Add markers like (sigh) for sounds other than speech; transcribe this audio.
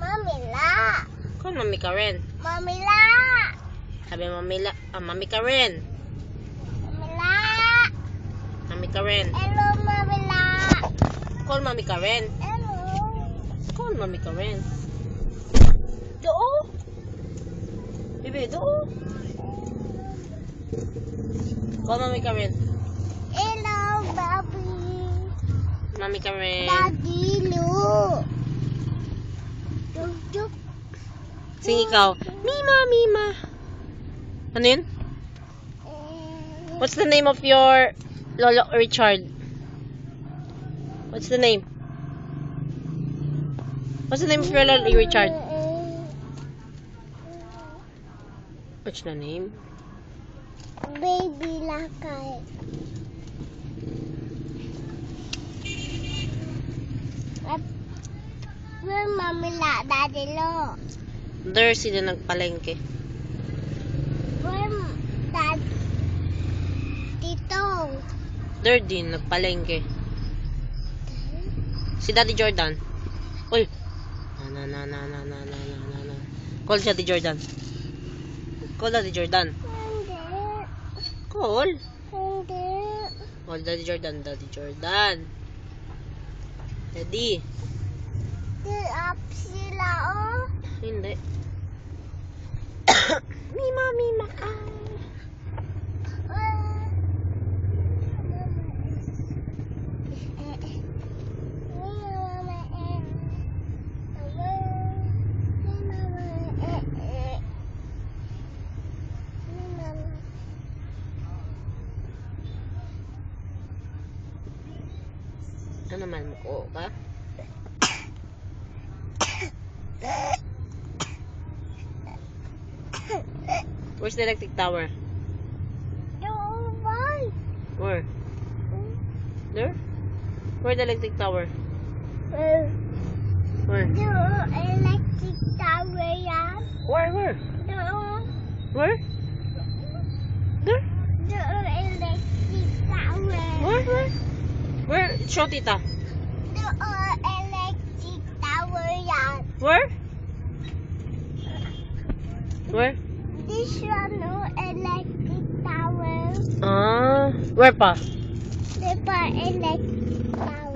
Mamila. Kung mami ka rin. Mamila. Sabi mamila. Ah, mami ka rin. Mamila. Mami ka rin. Hello, Mamila. Call mami ka rin. Hello. Call mami ka rin. Doo. Bibi, doo. Call mami ka rin. Hello, Bobby. Mami ka rin. Daddy, look. Sing ikaw. Mima, Mima. Ano yun? What's the name of your Lolo Richard? What's the name? What's the name of your Lolo Richard? What's the name? Baby lakay. At where Mamila, Daddy Lu? There sila nagpalengke. Dad Tito? There din nagpalengke. Si Daddy Jordan. Uy. Na na na na na na na na na. Call si Daddy Jordan. Call Daddy Jordan. Hindi. Call. Hindi. Call Daddy Jordan. Daddy Jordan. Daddy. Di up sila, oh. Hindi. (coughs) mima, mima. Ah. Ano naman mo ko ka? Where's the electric tower? Where? There? Where the electric tower? Where? Where? The electric tower, yeah. Where? Where? The... Where? There? The electric tower. Where? Where? Where? Show tita. The electric tower, yeah. Where? Where? This one, no electric power. Ah, where pa? Where pa electric power.